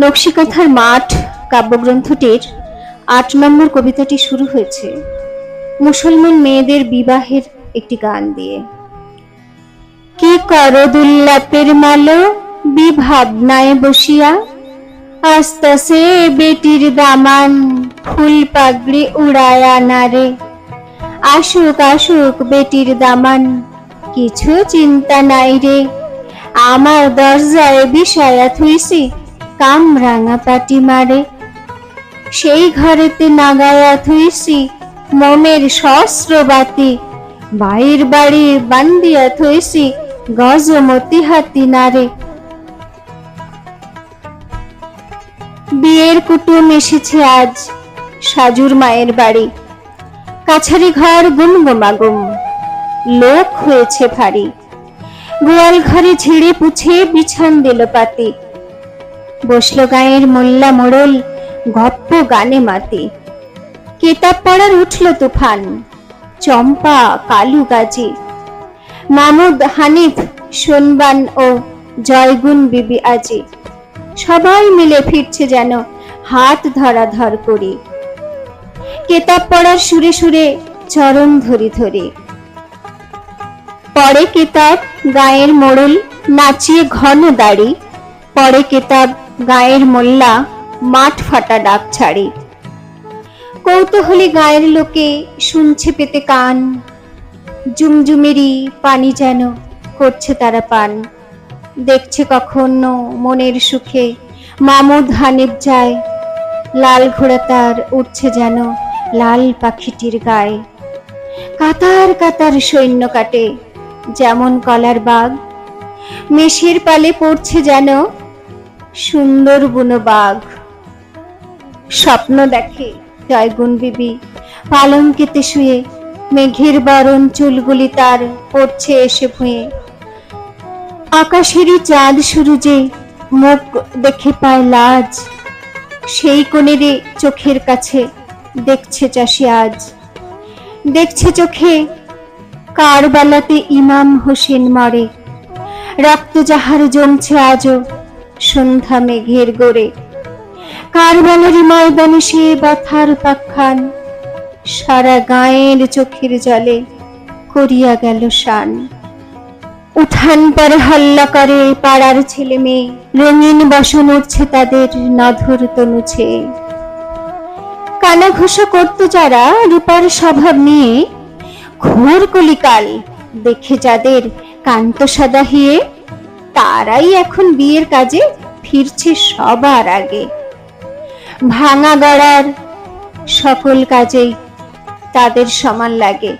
নকশিকাথার মাঠ, কাব্যগ্রন্থটির আট নম্বর কবিতাটি শুরু হয়েছে, মুসলমান মেয়েদের বিবাহের একটি গান দিয়ে। কি দুল্লাপের মালো, বিভাবনায় বসিয়া, আস্তাসে বেটির দামান, ফুল পাগড়ি উড়ায়া নারে আসুক আসুক বেটির দামান, কিছু চিন্তা নাই রে। আমার দরজায় বিষয়া থুইছি কামরাঙা পাটি মারে সেই ঘরেতে নাগায়া থুইছি মমের সহস্র বাতি। বাইর বাড়ি বান্দিয়া থইছি গজমতি হাতি নারে। বিয়ের কুটুম এসেছে আজ সাজুর মায়ের বাড়ি। কাছারি ঘর গুমগুমাগুম লোক হয়েছে ভারী। গোয়াল ঘরে ঝেড়ে পুছে বিছান দিল পাতি। বসল গায়ের মোল্লা মোড়ল গপ্প গানে মাতি। কেতাব পড়ার উঠল তুফান, চম্পা কালু গাজী। মামুদ হানিফ, সোনবান ও জয়গুন বিবি আজি। সবাই মিলে ফিরছে যেন হাত ধরা ধর করি। কেতাব পড়ার সুরে সুরে চরণ ধরি ধরে। পরে কেতাব গায়ের মোড়ল, নাচিয়ে ঘন দাড়ি। পরে কেতাব গায়ের মোল্লা মাঠ ফাটা ডাক ছাড়ি। কৌতূহলী গায়ের লোকে শুনছে পেতে কান। জুমজুমেরি পানি যেন করছে তারা পান। দেখছে কখনো মনের সুখে মামুদ হানিফ যায়। লাল ঘোড়া তার উঠছে যেন লাল পাখিটির গায়ে। কাতার কাতার সৈন্য কাটে যেমন কলার বাঘ। মেষের পালে পড়ছে যেন সুন্দর বুনো বাঘ স্বপ্ন দেখে, জয়গুণ বিবি পালঙ্কেতে শুয়ে, মেঘের বরণ চুলগুলি তার পড়ছে এসে ভুঁয়ে। আকাশেরই চাঁদ সুরুজে মুখ দেখে পায় লাজ। সেই কোণেরে চোখের কাছে দেখছে চাষি আজ। দেখছে চোখে কার বেলাতে ইমাম হোসেন মরে। রক্ত যাহার জমছে আজও সন্ধ্যা মেঘের গোড়ে। কারবালারি ময়দানে সে ব্যথার পাখান। সারা গায়ের চোখের জলে করিয়া গেল শান। উঠান পরে হল্লা করে পাড়ার ছেলে মেয়ে, রঙিন বসন উঠছে তাদের নধর তনুছে কানা ঘোষা করত যারা, রূপার স্বভাব নিয়ে। ঘোর কলিকাল দেখে যাদের কান্ত সাদা হিয়ে তারাই এখন বিয়ের কাজে ফিরছে সবার আগে। ভাঙা গড়ার সকল কাজেই তাদের সমান লাগে।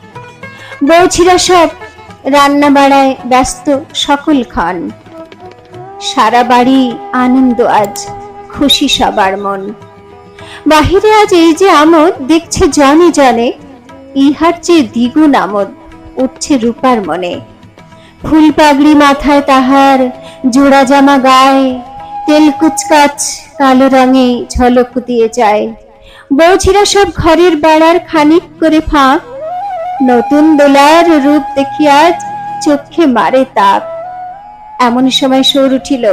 বৌছিরা সব রান্না বাড়ায় ব্যস্ত সকল ক্ষণ। সারা বাড়ি আনন্দ, আজ খুশি সবার মন। বাহিরে আজ এই যে আমোদ, দেখছে জনে জনে, ইহার চেয়ে দ্বিগুণ আমোদ উঠছে রূপার মনে। ফুল পাগড়ি মাথায় তাহার জোড়া জামা গায়ে, তেল কুচকাচ কালো রঙে ঝলক দিয়ে যায়। বৌছিরা সব ঘরের বেড়ার খানিক করে ফাঁক, নতুন দোলার রূপ দেখি আজ চোখে মারে তাপ এমন সময় সৌর উঠিল,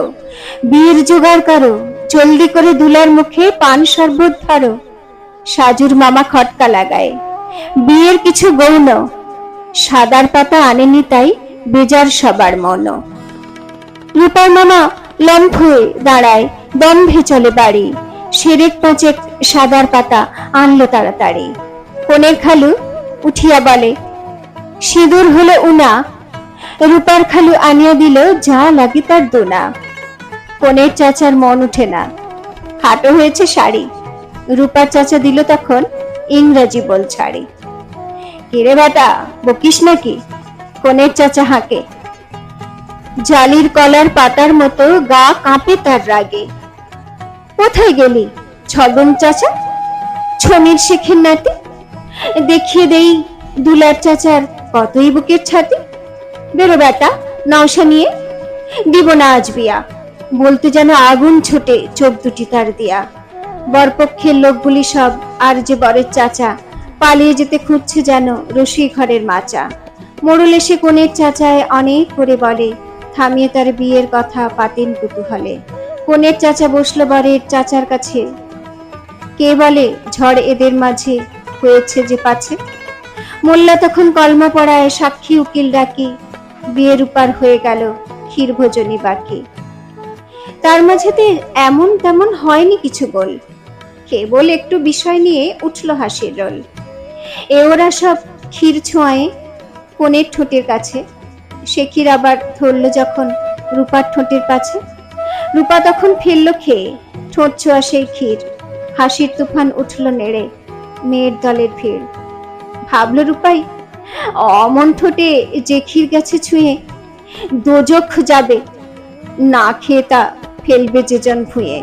বীর জোগাড় করো, জলদি করে দুলার মুখে পান শরবত ধরো, সাজুর মামা খটকা লাগায়। বিয়ের কিছু গৌণ, সাদার পাতা আনেনি তাই বেজার সবার মন। রূপার মামা লম্ফ হয়ে দাঁড়ায়, দম্ভে চলে বাড়ি। সেরেক পাঁচেক সাদার পাতা আনলো তাড়াতাড়ি। কোনের খালু উঠিয়া বলে, সিঁদুর হলো উনা। রূপার খালু আনিয়া দিল, যা লাগে তার দোনা। কোনের চাচার মন উঠে না। খাটো হয়েছে শাড়ি। রূপার চাচা দিল তখন ইংরাজি বল ছাড়ি কিরে বেটা, বকিস নাকি? কোনের চাচা হাঁকে জালির কলার পাতার মতো গা কাঁপে তার রাগে। কোথায় গেলি ছদম চাচা? ছনির শেখের নাতি? দেখিয়ে দেই দুলার চাচার কতই বুকের ছাতি। বেরো বেটা, নওশা নিয়ে। দিব না আজ বিয়া। বলতে যেন আগুন ছোটে চোখ দুটি তার দিয়া। বরপক্ষের লোকগুলি সব আর যে বরের চাচা, পালিয়ে যেতে খুঁজছে যেন রসি ঘরের মাচা। মোড়ল এসে কনের চাচায় অনেক করে বলে, থামিয়ে তার বিয়ের কথা পাতেন কুতূহলে। কনের চাচা বসল বরের চাচার কাছে। কে বলে, ঝড় এদের মাঝে হয়েছে যে পাছে? মোল্লা তখন কলমা পড়ায় সাক্ষী উকিল ডাকি, বিয়ের উপার হয়ে গেল ক্ষীর ভোজনী বাকি। তার মাঝেতে এমন তেমন হয়নি কিছু গোল। কেবল একটু বিষয় নিয়ে উঠল হাসির রোল। এ ওরা সব ক্ষীর ছোঁয়ায় কনের ঠোঁটের কাছে। ক্ষীর আবার ধরল যখন রূপার ঠোঁটের কাছে। রূপা তখন ফেলল খেয়ে, ঠোঁট ছোঁয়া সেই ক্ষীর। হাসির তুফান উঠল নেড়ে, মেয়ের দলের ভিড়। ভাবলো রূপাই, অমন ঠোঁটে যে ক্ষীর গেছে ছুঁয়ে, দোজখ যাবে, না খেয়ে তা ফেলবে যে জন ভুঁয়ে।